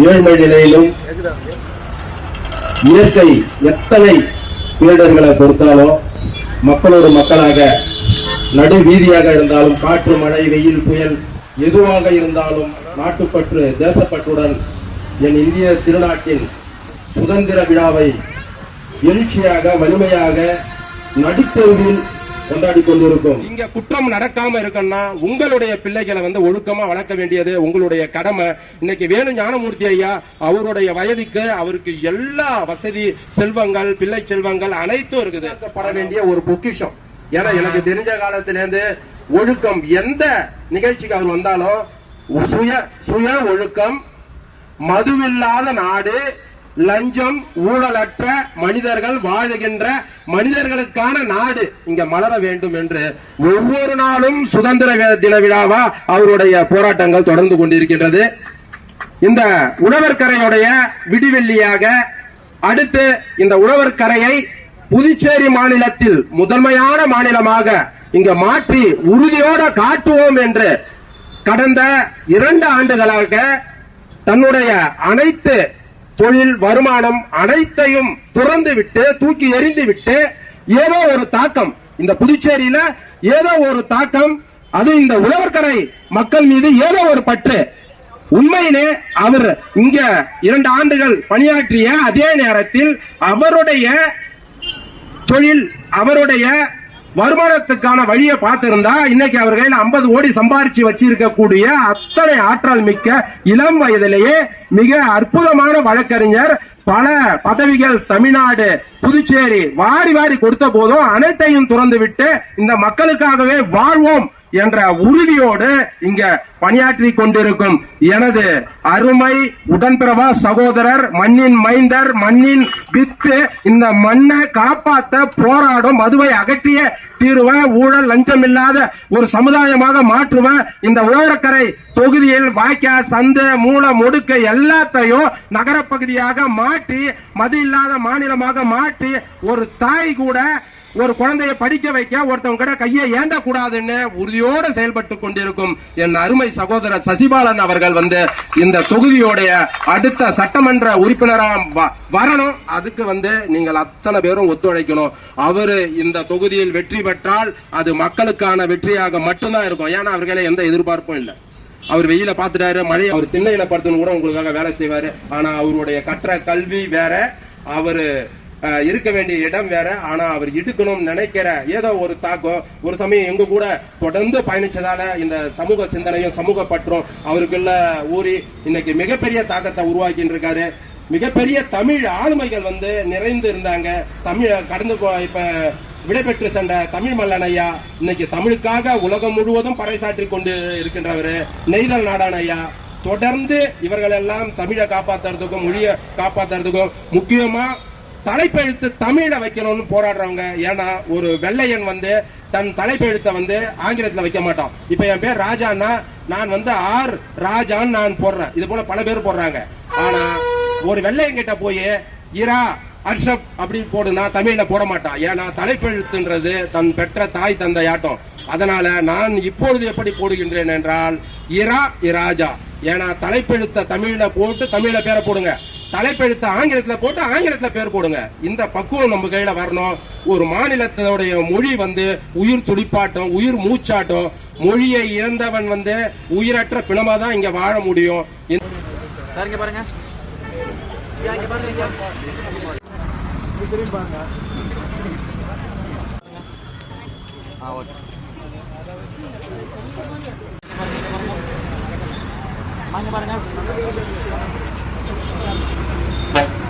ஏழ்மை நிலையிலும் இயற்கை எத்தனை பேரிடர்களை பொறுத்தாலும் மக்களோடு மக்களாக நடு வீதியாக இருந்தாலும் காற்று மழை வெயில் புயல் எதுவாக இருந்தாலும் நாட்டுப்பற்று தேசப்பற்றுடன் என் இந்திய திருநாட்டின் சுதந்திர விழாவை எழுச்சியாக வலிமையாக நடுத்தெருவில் கொண்டாடி கொண்டிருக்கும். இங்க குற்றம் நடக்காம இருக்கணும்னா உங்களுடைய பிள்ளைகளை வந்து ஒழுக்கமா வளர்க்க வேண்டியது உங்களுடைய கடமை. இன்னைக்கு வேணு ஞானமூர்த்தி ஐயா அவருடைய வயதுக்கு அவருக்கு எல்லா வசதி செல்வங்கள் பிள்ளை செல்வங்கள் அனைத்தும் இருக்குது. பட வேண்டிய ஒரு பொக்கிஷம். ஏன்னா எனக்கு தெரிஞ்ச காலத்துல இருந்து ஒழுக்கம் எந்த நிகழ்ச்சிக்கு அவர் வந்தாலும் சுய சுய ஒழுக்கம் மதுவில்லாத நாடு லஞ்சம் ஊழலற்ற மனிதர்கள் வாழுகின்ற மனிதர்களுக்கான நாடு இங்க மலர வேண்டும் என்று ஒவ்வொரு நாளும் சுதந்திர தின விழாவா அவருடைய போராட்டங்கள் தொடர்ந்து கொண்டிருக்கின்றது. இந்த உழவர்கரையுடைய விடிவெள்ளியாக அடுத்து இந்த உழவர்கரையை புதுச்சேரி மாநிலத்தில் முதன்மையான மாநிலமாக இங்க மாற்றி உறுதியோட காட்டுவோம் என்று கடந்த இரண்டு ஆண்டுகளாக தன்னுடைய அனைத்து தொழில் வருமானம் அனைத்தையும் துறந்து விட்டு தூக்கி எறிந்து விட்டு ஏதோ ஒரு தாக்கம் இந்த புதுச்சேரியில ஏதோ ஒரு தாக்கம் அது இந்த உழவர்கரை மக்கள் மீது ஏதோ ஒரு பற்று. உண்மையிலே அவர் இங்க இரண்டு ஆண்டுகள் பணியாற்றிய அதே நேரத்தில் அவருடைய தொழில் அவருடைய வருமானத்துக்கான வழியை பார்த்திருந்தா இன்னைக்கு அவர் கையில 50 கோடி சம்பாரிச்சு வச்சிருக்கக்கூடிய அத்தனை ஆற்றல் மிக்க இளம் வயதிலேயே மிக அற்புதமான வழக்கறிஞர் பல பதவிகள் தமிழ்நாடு புதுச்சேரி வாரி வாரி கொடுத்த போதும் அனைத்தையும் துறந்து விட்டு இந்த மக்களுக்காகவே வாழ்வோம். என்ற உறுதியோடு இங்க பணியாற்றி கொண்டிருக்கும் எனது அருமை உடன்பிறவா சகோதரர் மண்ணின் மைந்தர் மண்ணின் வித்து இந்த மண்ணை காப்பாத்த போராடும் மதுவை அகற்றிய தீருவ ஊழல் லஞ்சம் இல்லாத ஒரு சமுதாயமாக மாற்றுவேன் இந்த ஓரக்கரை தொகுதியில் வாய்க்கா சந்து மூல முடுக்க எல்லாத்தையும் நகரப்பகுதியாக மாற்றி மது இல்லாத மாநிலமாக மாற்றி ஒரு தாய் கூட ஒரு குழந்தையை படிக்க வைக்க ஒருத்தவங்க கிட்ட கையை ஏந்த கூடாதுன்னு உறுதியோடு செயல்பட்டு கொண்டிருக்கும் என் அருமை சகோதரர் சசிபாலன் அவர்கள் வந்து இந்த தொகுதியோடைய அடுத்த சட்டமன்ற உறுப்பினராக வரணும். அதுக்கு வந்து நீங்கள் அத்தனை பேரும் ஒத்துழைக்கணும். அவரு இந்த தொகுதியில் வெற்றி பெற்றால் அது மக்களுக்கான வெற்றியாக மட்டும்தான் இருக்கும். ஏன்னா அவர்களே எந்த எதிர்பார்ப்பும் இல்லை. அவர் வெயில பார்த்துட்டாரு மழை அவர் திண்ணையில படுத்துன்னு கூட உங்களுக்காக வேலை செய்வாரு. ஆனா அவருடைய கற்ற கல்வி வேற. அவரு இருக்க வேண்டிய இடம் வேற. ஆனா அவர் இடுக்கணும்னு நினைக்கிற ஏதோ ஒரு தாக்கம் ஒரு சமயம் எங்க கூட தொடர்ந்து பயணிச்சதால இந்த சமூக சிந்தனையும் சமூக பற்றும் அவருக்குள்ள ஊறி இன்னைக்கு மிகப்பெரிய தாக்கத்தை உருவாக்கிட்டு இருக்காரு. மிகப்பெரிய தமிழ் ஆளுமைகள் வந்து நிறைந்து இருந்தாங்க. தமிழ் கடந்து இப்ப விடைபெற்று சென்ற தமிழ் மல்லன் ஐயா இன்னைக்கு தமிழுக்காக உலகம் முழுவதும் பறைசாற்றி கொண்டு இருக்கின்றவர். நெய்தல் நாடான் ஐயா. தொடர்ந்து இவர்கள் எல்லாம் தமிழை காப்பாத்துறதுக்கும் மொழியை காப்பாத்துறதுக்கும் முக்கியமா தலைப்பெழுத்து தமிழை வைக்கணும்னு போராடுறவங்க ஏன்னா ஒரு வெள்ளையன் வந்து தன் தலைப்பெழுத்தை வந்து ஆங்கிலத்தில் வைக்க மாட்டான். இப்ப என் பேர் ராஜான்னா நான் வந்து ஆர் ராஜான்னு நான் போடுறேன். இது போல பல பேர் போடுறாங்க. ஆனா ஒரு வெள்ளையன் கிட்ட போய் இரா அர்ஷப் அப்படி போடுனா தமிழ்ல போட மாட்டான். ஏன்னா தலைப்பெழுத்துன்றது தன் பெற்ற தாய் தந்தையாட்டம். அதனால நான் இப்பொழுது எப்படி போடுகின்றேன் என்றால் இரா இராஜா. ஏன்னா தலைப்பெழுத்த தமிழ்ல போட்டு தமிழில் பேரை போடுங்க. தலைப்பெழுத்த ஆங்கிலத்துல போட்டு ஆங்கிலத்துல பேர் போடுங்க. இந்த பக்குவம் நம்ம கையில வரணும். ஒரு மாநிலத்தினுடைய மொழி வந்து உயிர் துடிப்பாட்டம் உயிர் மூச்சாட்டம். மொழியை இழந்தவன் வந்து உயிரற்ற பிணமா தான் இங்க வாழ முடியும். பாருங்க. பாருங்க. Thank you.